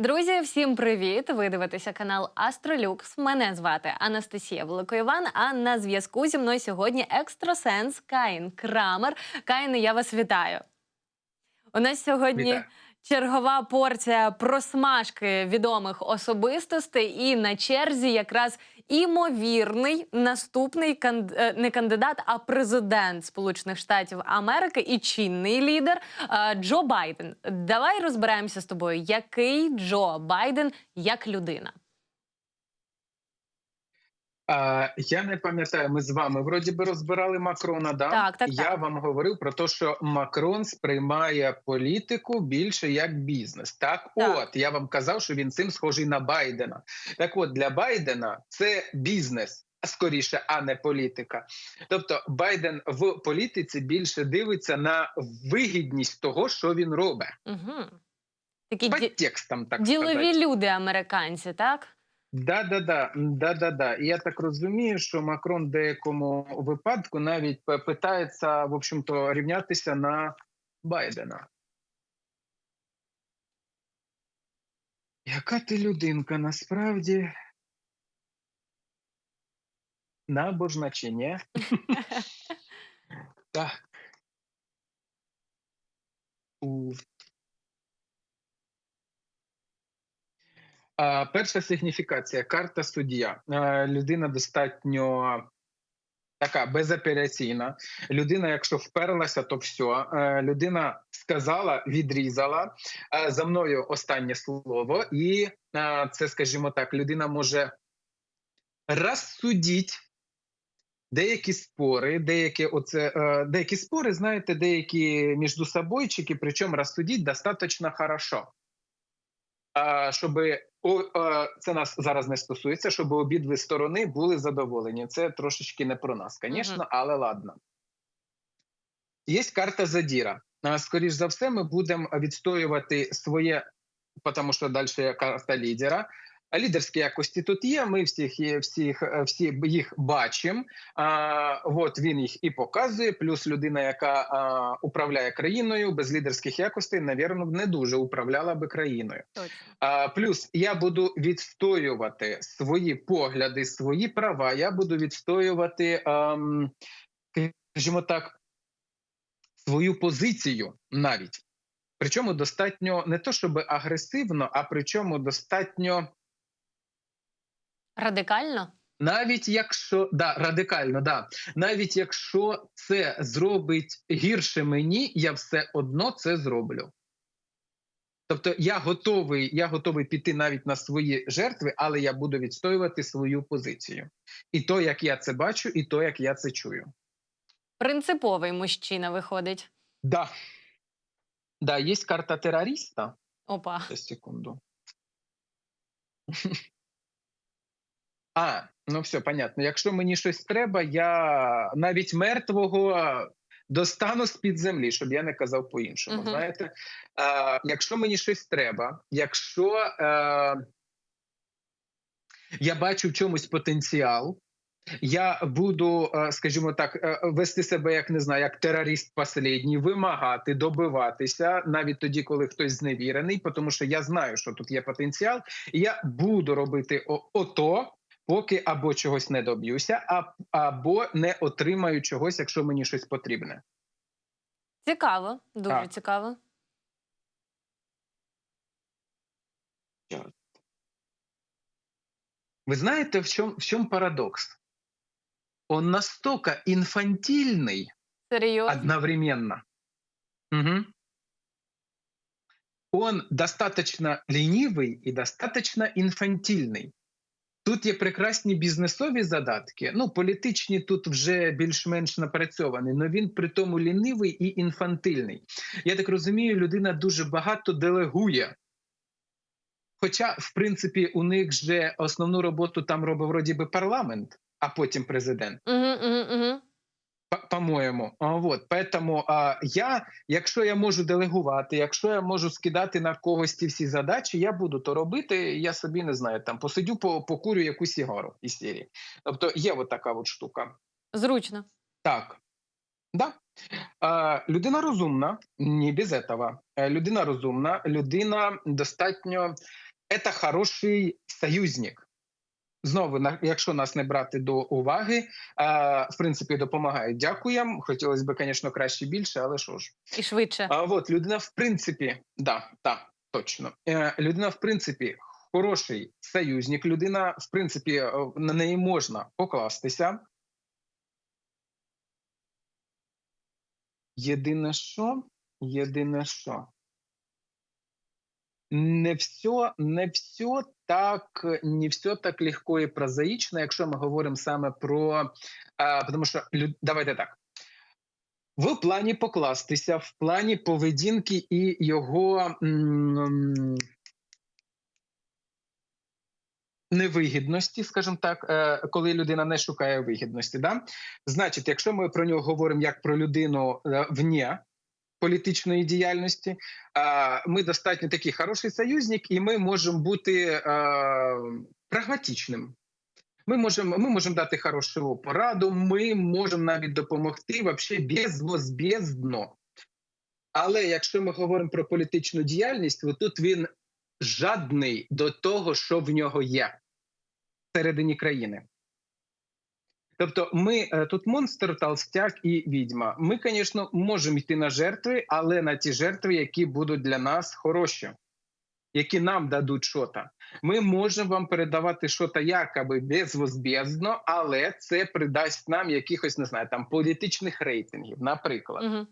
Друзі, всім привіт! Ви дивитеся канал Астролюкс. Мене звати Анастасія Великоїван. А на зв'язку зі мною сьогодні екстрасенс Каїн Крамер. Каїн, я вас вітаю. У нас сьогодні Вітаю. Чергова порція просмажки відомих особистостей, і на черзі якраз імовірний наступний канд... е, не кандидат, а президент Сполучених Штатів Америки і чинний лідер е, Джо Байден. Давай розберемося з тобою, який Джо Байден як людина. А, я не пам'ятаю, ми з вами вроді би розбирали Макрона. Да? Так, так, я так. вам говорив про те, що Макрон сприймає політику більше як бізнес. Так, Так. от я вам казав, що він цим схожий на Байдена. Так, от для Байдена це бізнес. Скоріше, а не політика. Тобто Байден в політиці більше дивиться на вигідність того, що він робить. Угу. Такі По ді... текстам, так ділові сказати. люди американці, так? Да, да, да, да, да, да. І я так розумію, що Макрон в деякому випадку навіть питається, в общем-то, рівнятися на Байдена. Яка ти людинка насправді? Набожна чи ні? Так. У... А, перша сигніфікація карта суддя. Людина достатньо така безапеляційна. Людина, якщо вперлася, то все. Людина сказала, відрізала за мною останнє слово, і це, скажімо так, людина може розсудити деякі спори, деякі оце деякі спори, знаєте, деякі між собойчики, причому розсудити достатньо хорошо. Щоб це нас зараз не стосується, щоб обидві сторони були задоволені. Це трошечки не про нас, звісно, але ладно. Є карта задіра. Скоріш за все, ми будемо відстоювати своє, тому що далі є карта лідера. А лідерські якості тут є. Ми всіх є- всіх е, всі їх бачимо. От він їх і показує. Плюс людина, яка а, управляє країною без лідерських якостей, навірно, не дуже управляла би країною. А, плюс я буду відстоювати свої погляди, свої права. Я буду відстоювати, ем, скажімо так, свою позицію навіть. Причому достатньо не то, щоб агресивно, а причому достатньо. Радикально? Навіть якщо да радикально, да навіть якщо це зробить гірше мені, я все одно це зроблю. Тобто я готовий, я готовий піти навіть на свої жертви, але я буду відстоювати свою позицію. І то, як я це бачу, і то, як я це чую. Принциповий мужчина виходить. Да. Да, є карта терориста. Опа. Секунду. А, ну все, понятно. Якщо мені щось треба, я навіть мертвого достану з-під землі, щоб я не казав по-іншому. Мгм. Знаєте, а, якщо мені щось треба, якщо е, я бачу в чомусь потенціал, я буду, е, скажімо так, е, вести себе як не знаю, як терорист последній, вимагати, добиватися навіть тоді, коли хтось зневірений, тому що я знаю, що тут є потенціал, і я буду робити ото, поки або чогось не доб'юся, або не отримаю чогось, якщо мені щось потрібне. Цікаво, дуже Так. цікаво. Ви знаєте, в чому, в чому парадокс? Он настолько інфантильний, Серйозно? одновременно. Угу. Он достаточно ленивый и достаточно інфантильний. Тут є прекрасні бізнесові задатки. Ну, політичні тут вже більш-менш напрацьовані, але він при тому лінивий і інфантильний. Я так розумію, людина дуже багато делегує. Хоча, в принципі, у них же основну роботу там робив вроді би парламент, а потім президент. Угу, угу, угу. По- По-моєму, А, вот поэтому а, я, якщо я можу делегувати, якщо я можу скидати на когось ті всі задачі, я буду то робити. Я собі не знаю, там посидю, по, покурю якусь сігару із серії. Тобто є от така от штука. Зручно. Так. Да. А, людина розумна, ні без этого. Е, Людина розумна, людина достатньо це хороший союзник. Знову, якщо нас не брати до уваги, в принципі, допомагають. Дякуємо. Хотілося б, звісно, краще більше, але що ж. І швидше. А от людина, в принципі, да, так, точно. Е, людина, в принципі, хороший союзник. Людина, в принципі, е, на неї можна покластися. Єдине що, єдине що. Не все, не все так, не все так легко і прозаїчно, якщо ми говоримо саме про. А, тому що давайте так. В плані покластися, в плані поведінки і його м, невигідності, скажімо так, е, коли людина не шукає вигідності. Да? Значить, якщо ми про нього говоримо як про людину е, вне політичної діяльності, ми достатньо такий хороший союзник, і ми можемо бути прагматичним. Ми можемо, ми можемо дати хорошу пораду, ми можемо навіть допомогти вообще безвозбєздно. Але якщо ми говоримо про політичну діяльність, то тут він жадний до того, що в нього є всередині країни. Тобто, ми е, тут монстр, толстяк і відьма. Ми, звісно, можемо йти на жертви, але на ті жертви, які будуть для нас хороші, які нам дадуть щось. Ми можемо вам передавати щось якоби безвозбєздно, але це придасть нам якихось, не знаю, там політичних рейтингів, наприклад. Угу.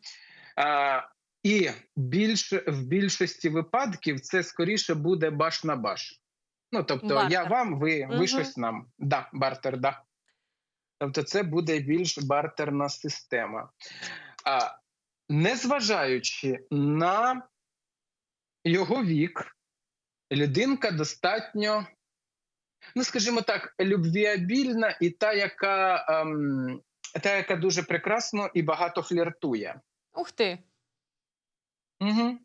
А, і більш, в більшості випадків це скоріше буде баш на баш. Ну, тобто, Бартер. я вам, ви, ви Мгм. щось нам. Да, бартер, да. Тобто, це буде більш бартерна система. А, незважаючи на його вік, людинка достатньо, ну, скажімо так, любвіабільна і та, яка, ем, та, яка дуже прекрасно і багато фліртує. Ух ти. Угу.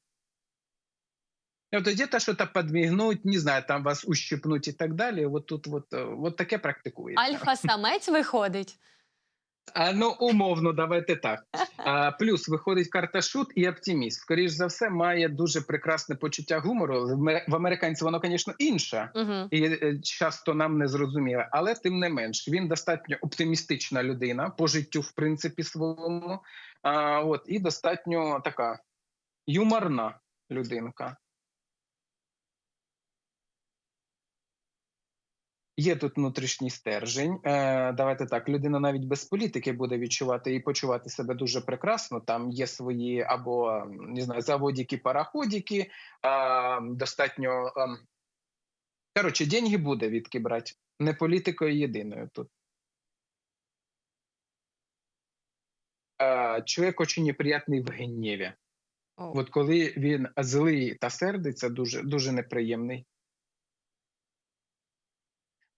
Тобто где-то что-то подмигнуть, не знаю, там вас ущипнуть і так далі. От тут от, е, от таке практикується. Альфа-самець виходить. А, ну, умовно, давайте так. А, плюс виходить карта шут і оптиміст. Скоріш за все, має дуже прекрасне почуття гумору. В ме- американців воно, звісно, інше. Угу. І е, часто нам не зрозуміло, але тим не менш він достатньо оптимістична людина по життю, в принципі, своєму. А, от, і достатньо така юморна людинка. Є тут внутрішній стержень. Е, давайте так. Людина навіть без політики буде відчувати і почувати себе дуже прекрасно. Там є свої або не знаю, заводики, параходики. Е, достатньо ем, коротше, деньги буде відки брати. Не політикою єдиною тут. Е, чоловік дуже неприятний в гніві. От коли він злий та сердиться, дуже дуже неприємний.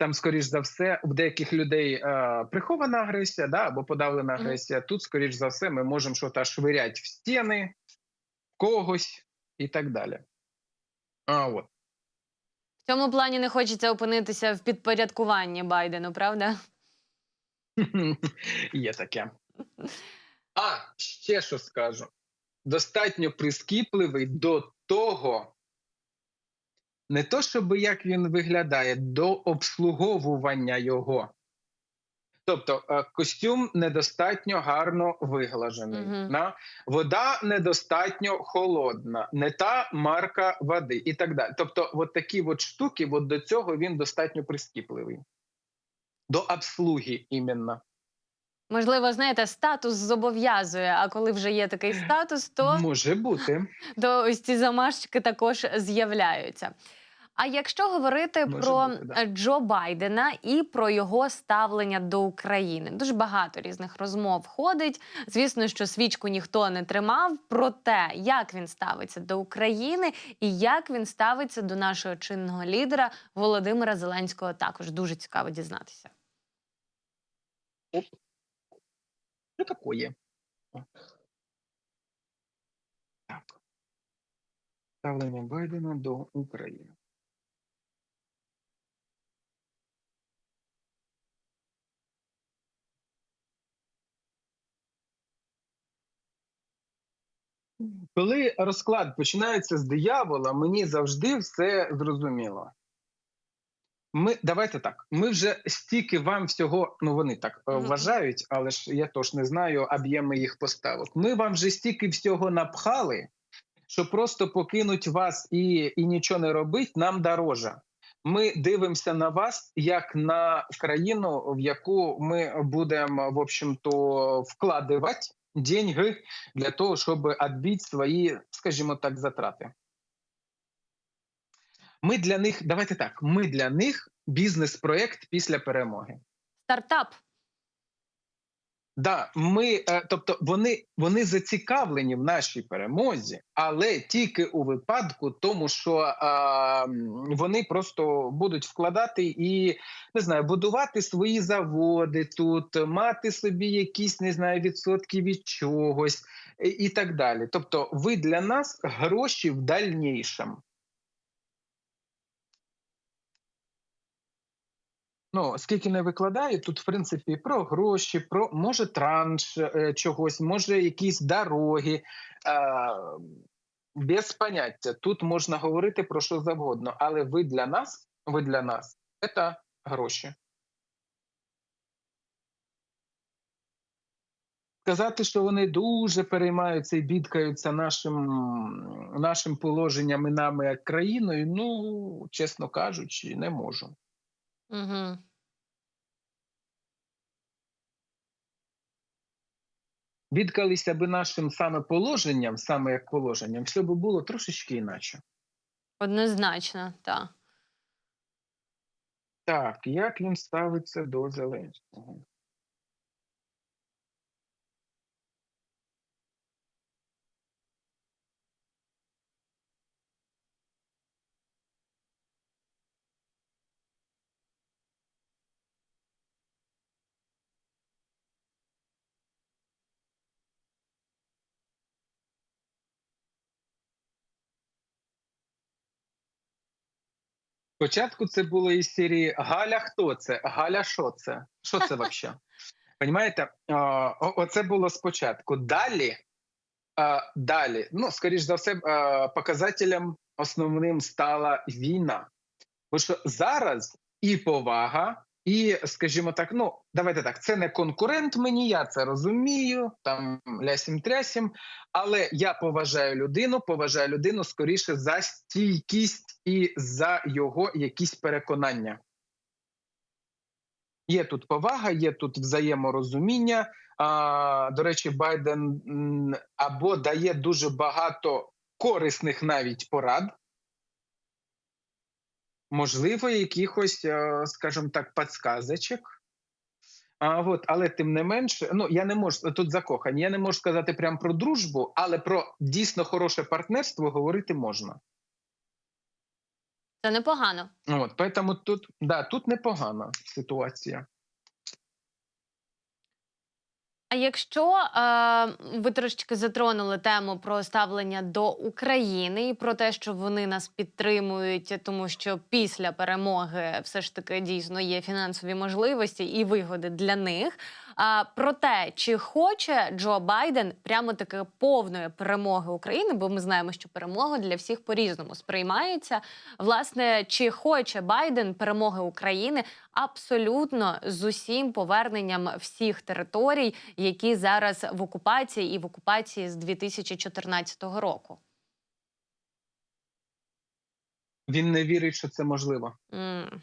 Там, скоріш за все, в деяких людей е, прихована агресія, да, або подавлена агресія. Тут, скоріш за все, ми можемо щось швиряти в стіни, когось і так далі. А, от. В цьому плані не хочеться опинитися в підпорядкуванні Байдену, правда? Є таке. А ще що скажу: достатньо прискіпливий до того, не то, щоб як він виглядає, до обслуговування його. Тобто е, костюм недостатньо гарно виглажений. Мгм. На? Вода недостатньо холодна, не та марка води і так далі. Тобто, от такі от штуки, от до цього він достатньо прискіпливий. До обслуги іменно. Можливо, знаєте, статус зобов'язує, а коли вже є такий статус, то, Може бути. то ось ці замашки також з'являються. А якщо говорити Може про бути, да. Джо Байдена і про його ставлення до України, дуже багато різних розмов ходить. Звісно, що свічку ніхто не тримав про те, як він ставиться до України і як він ставиться до нашого чинного лідера Володимира Зеленського. Також дуже цікаво дізнатися. Таке? Так. Ставлення Байдена до України. Коли розклад починається з диявола, мені завжди все зрозуміло. Ми давайте так. Ми вже стільки вам всього, ну вони так е, Мгм. вважають, але ж я тож не знаю об'єми їх поставок. Ми вам вже стільки всього напхали, що просто покинуть вас і, і нічого не робить нам дороже. Ми дивимося на вас як на країну, в яку ми будемо, в общем-то, вкладувати деньги для того, щоб відбити свої, скажімо так, затрати. Ми для них, давайте так, ми для них бізнес-проект після перемоги. Стартап. Да, ми, е, тобто вони, вони зацікавлені в нашій перемозі, але тільки у випадку тому, що а, вони просто будуть вкладати і не знаю, будувати свої заводи тут, мати собі якісь не знаю відсотки від чогось і так далі. Тобто, ви для нас гроші в дальнішому. Ну, скільки не викладає, тут, в принципі, про гроші, про може транш е, чогось, може якісь дороги. Е, без поняття. Тут можна говорити про що завгодно, але ви для нас, ви для нас це гроші. Сказати, що вони дуже переймаються і бідкаються нашим, нашим положенням і нами як країною, ну, чесно кажучи, не можу. Угу. Бідкалися би нашим саме положенням, саме як положенням, все би було трошечки іначе. Однозначно, так. Так, як він ставиться до Зеленського? Спочатку це було із серії Галя, хто це? Галя, що це? Що це взагалі? Понімаєте? Оце було спочатку. Далі, далі, ну, скоріш за все, показателем основним стала війна. Бо що зараз і повага, і, скажімо так, ну, давайте так, це не конкурент мені, я це розумію, там лясім трясім, але я поважаю людину, поважаю людину скоріше за стійкість і за його якісь переконання. Є тут повага, є тут взаєморозуміння. А, до речі, Байден або дає дуже багато корисних навіть порад, можливо, якихось, е, скажімо так, підсказочок. А, от, але тим не менше, ну я не можу тут закохані. Я не можу сказати прямо про дружбу, але про дійсно хороше партнерство говорити можна. Це непогано. От, Тому тут, да, тут непогана ситуація. А якщо е, ви трошечки затронули тему про ставлення до України і про те, що вони нас підтримують, тому що після перемоги все ж таки дійсно є фінансові можливості і вигоди для них. А про те, чи хоче Джо Байден прямо таки повної перемоги України, бо ми знаємо, що перемога для всіх по-різному сприймається. Власне, чи хоче Байден перемоги України абсолютно з усім поверненням всіх територій, які зараз в окупації і в окупації з 2014 року? Він не вірить, що це можливо. М,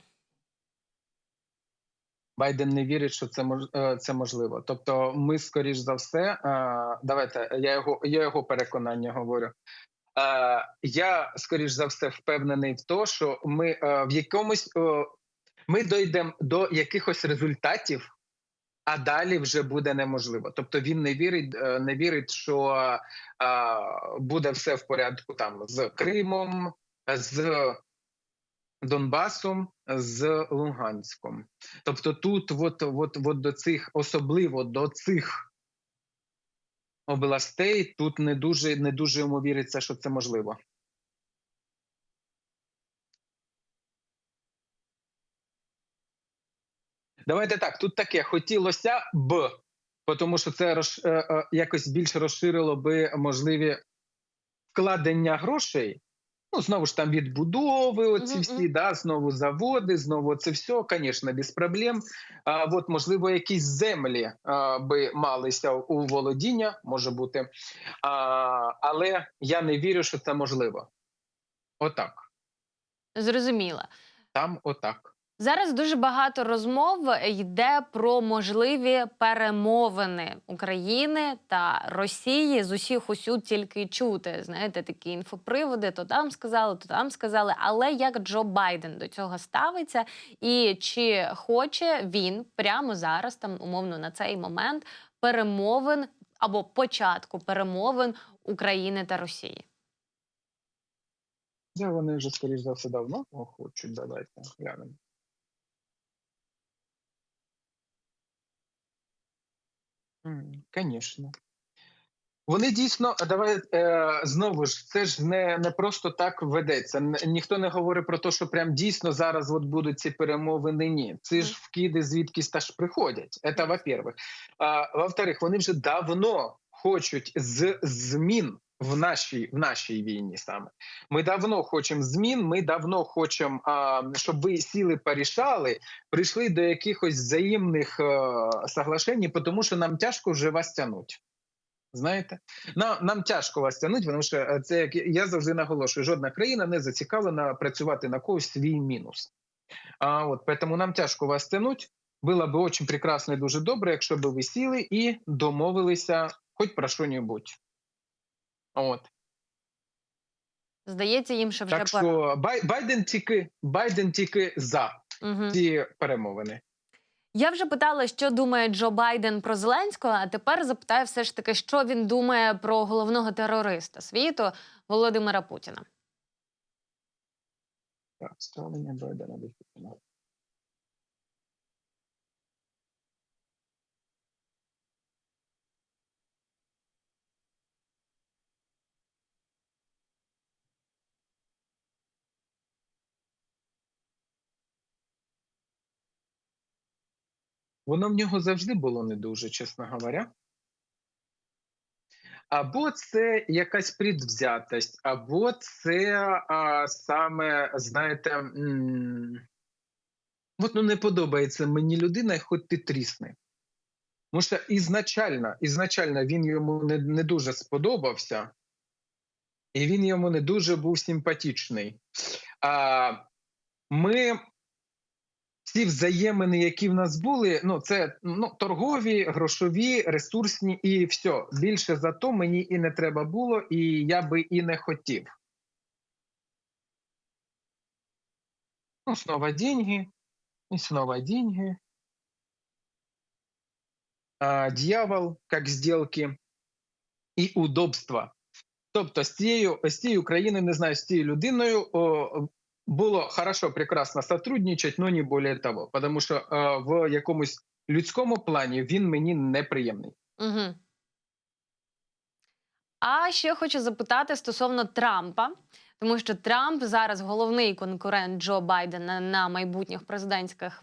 Байден не вірить, що це мож, е, це можливо. Тобто, ми, скоріш за все, е, давайте я його я його переконання говорю. Е, Я скоріш за все впевнений в тому, що ми в якомусь ми дійдемо до якихось результатів, а далі вже буде неможливо. Тобто він не вірить, не вірить, що буде все в порядку там з Кримом, з Донбасом, з Луганськом. Тобто, тут, от, от, от до цих, особливо до цих областей, тут не дуже не дуже йому віриться, що це можливо. Давайте так. Тут таке хотілося б, тому що це роз, е, е, якось більше розширило би можливі вкладення грошей. Ну, знову ж там відбудови, оці всі, да, знову заводи, знову це все, звісно, без проблем. А, от, можливо, якісь землі а, би малися у володіння, може бути. А, але я не вірю, що це можливо. Отак. Зрозуміла. Там отак. Зараз дуже багато розмов йде про можливі перемовини України та Росії з усіх усюд тільки чути. Знаєте, такі інфоприводи, то там сказали, то там сказали. Але як Джо Байден до цього ставиться, і чи хоче він прямо зараз, там умовно на цей момент, перемовин або початку перемовин України та Росії? Вони вже, скоріш за все, давно хочуть, давайте глянемо. Звісно. Вони дійсно, давай е, знову ж, це ж не, не просто так ведеться. Н- Ніхто не говорить про те, що прям дійсно зараз от будуть ці перемовини. Ні, ці ж вкиди звідкись та ж приходять. Це во-первых. А, во-вторых, вони вже давно хочуть з змін в нашій в нашій війні. Саме ми давно хочемо змін. Ми давно хочемо, щоб ви сіли порішали, прийшли до якихось взаємних е, соглашень, тому що нам тяжко вже вас тягнуть. Знаєте, нам, нам тяжко вас тягнути, тому що е, це як я завжди наголошую, жодна країна не зацікавлена працювати на когось свій мінус. А от тому нам тяжко вас тягнути. Було б дуже прекрасно і дуже добре, якщо б ви сіли і домовилися хоч про що-небудь. От Здається, їм що вже так пора. що Бай, Байден тільки Байден тільки за Мгм. ці перемовини. Я вже питала, що думає Джо Байден про Зеленського, а тепер запитаю все ж таки, що він думає про головного терориста світу Володимира Путіна. Так, ставлення Байдена до Путіна. Воно в нього завжди було не дуже, чесно говоря. Або це якась предвзятость, або це а, саме, знаєте, м, от ну не подобається мені людина, хоч ти трісни. Тому що ізначально, ізначально він йому не, не дуже сподобався, і він йому не дуже був симпатичний. А, ми ці взаємини, які в нас були, ну це ну торгові, грошові, ресурсні і все. Більше за то мені і не треба було, і я би і не хотів. Ну, снова деньги, і снова деньги. А, дьявол, як сделки, і удобства. Тобто з цією, з цією країною, не знаю, з цією людиною о, було хорошо, прекрасно сотрудничать, но не более того. Тому що е, в якомусь людському плані він мені неприємний. Угу. А ще хочу запитати стосовно Трампа, тому що Трамп зараз головний конкурент Джо Байдена на майбутніх президентських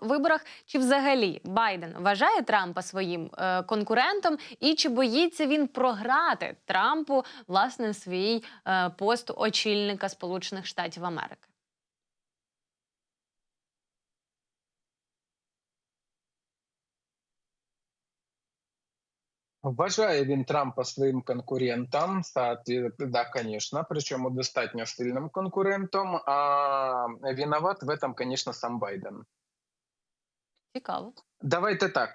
виборах. Чи взагалі Байден вважає Трампа своїм е, конкурентом, і чи боїться він програти Трампу власне свій е, пост очільника Сполучених Штатів Америки? Вважає він Трампа своїм конкурентом, да, звісно, причому достатньо сильним конкурентом. А виноват в этом, звісно, сам Байден. Цікаво. Давайте так.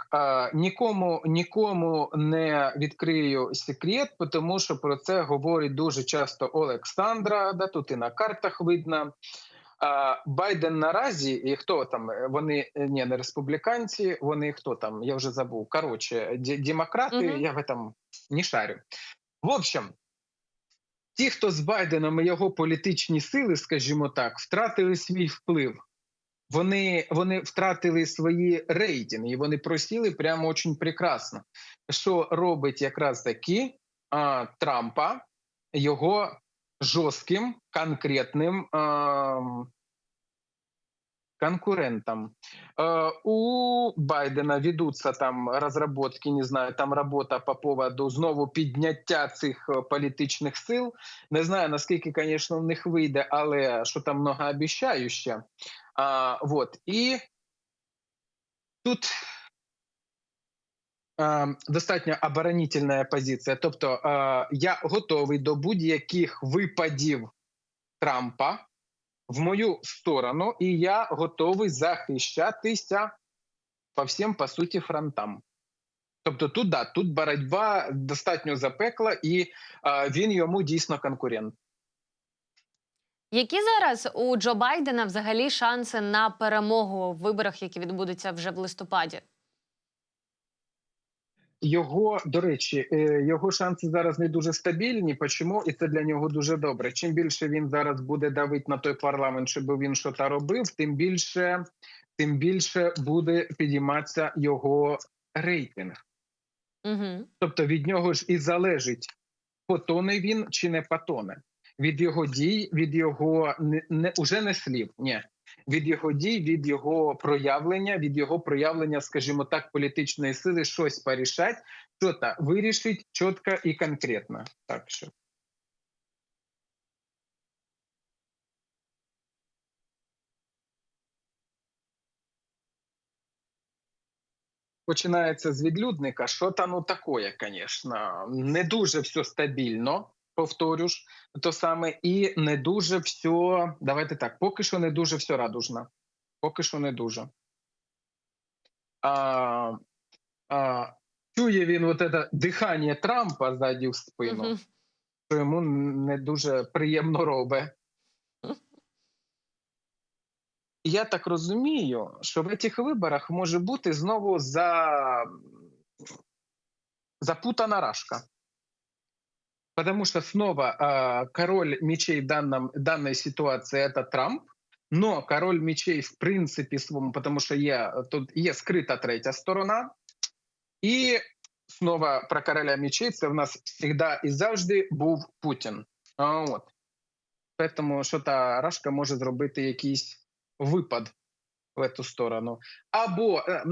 Нікому нікому не відкрию секрет, тому що про це говорить дуже часто Олександра. Да, тут і на картах видно. Байден наразі, і хто там? Вони е, ні, не республіканці, вони хто там? Я вже забув. Коротше, демократи, Мгм. я в этом не шарю. В общем, ті, хто з Байденом і його політичні сили, скажімо так, втратили свій вплив. Вони, вони втратили свої рейтинги, і вони просіли прямо очень прекрасно. Що робить якраз таки а, Трампа його жорстким, конкретним а, конкурентам. Э, у Байдена ведуться там розробки, не знаю, там робота по поводу знову підняття цих е, політичних сил. Не знаю, наскільки, звісно, в них вийде, але що там многообіщающе. А, вот. І тут е, достатньо оборонительна позиція. Тобто е, я готовий до будь-яких випадів Трампа в мою сторону, і я готовий захищатися по всім, по суті, фронтам. Тобто, тут да, тут боротьба достатньо запекла, і е, він йому дійсно конкурент. Які зараз у Джо Байдена взагалі шанси на перемогу в виборах, які відбудуться вже в листопаді? Його, до речі, е, його шанси зараз не дуже стабільні. Чому? І це для нього дуже добре. Чим більше він зараз буде давити на той парламент, щоб він щось робив, тим більше, тим більше буде підійматися його рейтинг. Угу. Тобто від нього ж і залежить, потоне він чи не потоне. Від його дій, від його не, не уже не слів, ні. Від його дій, від його проявлення, від його проявлення, скажімо так, політичної сили щось порішать, що то вирішить чітко і конкретно. Так що починається з відлюдника. Що та ну такое, звісно, не дуже все стабільно. Повторю ж то саме, і не дуже все. Давайте так, поки що не дуже все радужно. Поки що не дуже. А, а, чує він от це дихання Трампа ззаді в спину, Угу. що йому не дуже приємно робить. Я так розумію, що в цих виборах може бути знову за... запутана рашка. Потому что снова э, король мечей в данном, данной ситуации это Трамп, но король мечей в принципі своєму, потому що є тут є скрита третя сторона, і знову про короля мечей це в нас завжди і завжди був Путін. А, от. Тому що та рашка може зробити якийсь випад В ту сторону. Або е,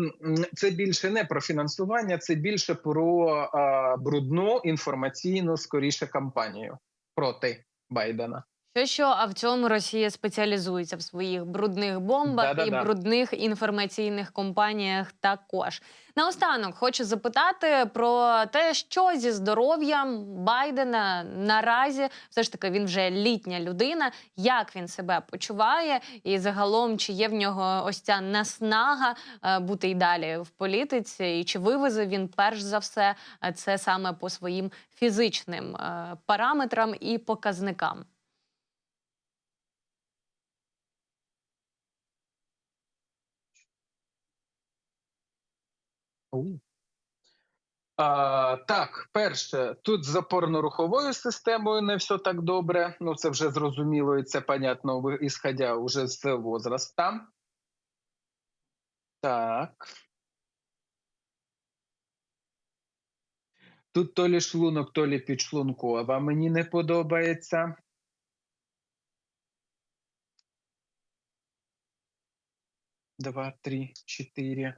це більше не про фінансування, це більше про е, брудну інформаційну скоріше кампанію проти Байдена. Що що, а в цьому Росія спеціалізується в своїх брудних бомбах Да-да-да. і брудних інформаційних компаніях також. Наостанок хочу запитати про те, що зі здоров'ям Байдена наразі все ж таки він вже літня людина. Як він себе почуває, і загалом чи є в нього ось ця наснага е, бути й далі в політиці, і чи вивезе він перш за все е, це саме по своїм фізичним е, параметрам і показникам? А, так, перше, тут з опорно-руховою системою не все так добре. Ну, це вже зрозуміло, і це понятно, ісходя уже з возраста. Так. Тут то лі шлунок, то лі підшлункова. Мені не подобається. Два, три, чотири.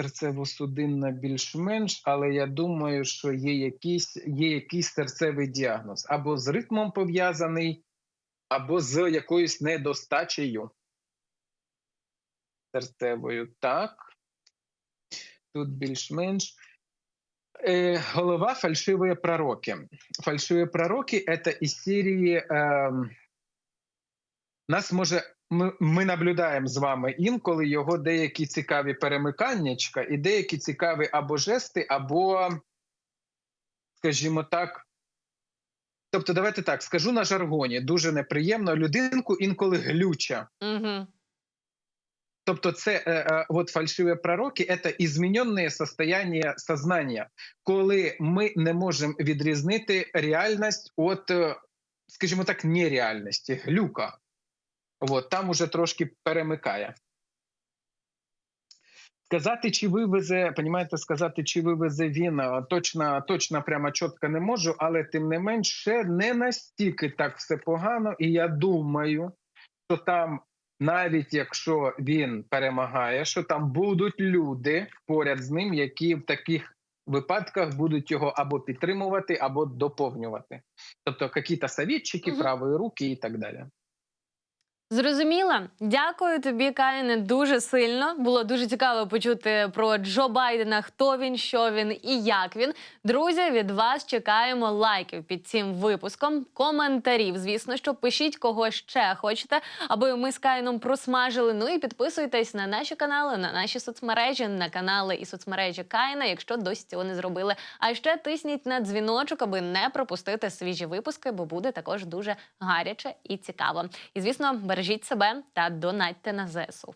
серцево-судинна більш-менш, але я думаю, що є якийсь, є якийсь серцевий діагноз або з ритмом пов'язаний, або з якоюсь недостачею серцевою. Так. Тут більш-менш. Е, голова фальшивые пророки. Фальшивые пророки это із серії. Е, нас може ми, ми наблюдаємо з вами інколи його деякі цікаві перемиканнячка і деякі цікаві або жести, або, скажімо так. Тобто, давайте так, скажу на жаргоні, дуже неприємно. Людинку інколи глюча. Угу. Тобто, це е, е, от фальшиві пророки це ізміненне состояние сознання, коли ми не можемо відрізнити реальність від, е, скажімо так, нереальності, глюка. От, там уже трошки перемикає. Сказати, чи вивезе, понімаєте, сказати, чи вивезе він точно, точно прямо чітко не можу, але тим не менш ще не настільки так все погано. І я думаю, що там, навіть якщо він перемагає, що там будуть люди поряд з ним, які в таких випадках будуть його або підтримувати, або доповнювати. Тобто, якісь совєтчики, Мгм. правої руки і так далі. Зрозуміла. Дякую тобі, Каїне, дуже сильно. Було дуже цікаво почути про Джо Байдена, хто він, що він і як він. Друзі, від вас чекаємо лайків під цим випуском, коментарів. Звісно, що пишіть кого ще хочете, аби ми з Каїном просмажили. Ну і підписуйтесь на наші канали, на наші соцмережі, на канали і соцмережі Каїна, якщо досі цього не зробили. А ще тисніть на дзвіночок, аби не пропустити свіжі випуски, бо буде також дуже гаряче і цікаво. І звісно, Бережіть себе та донатьте на ЗСУ.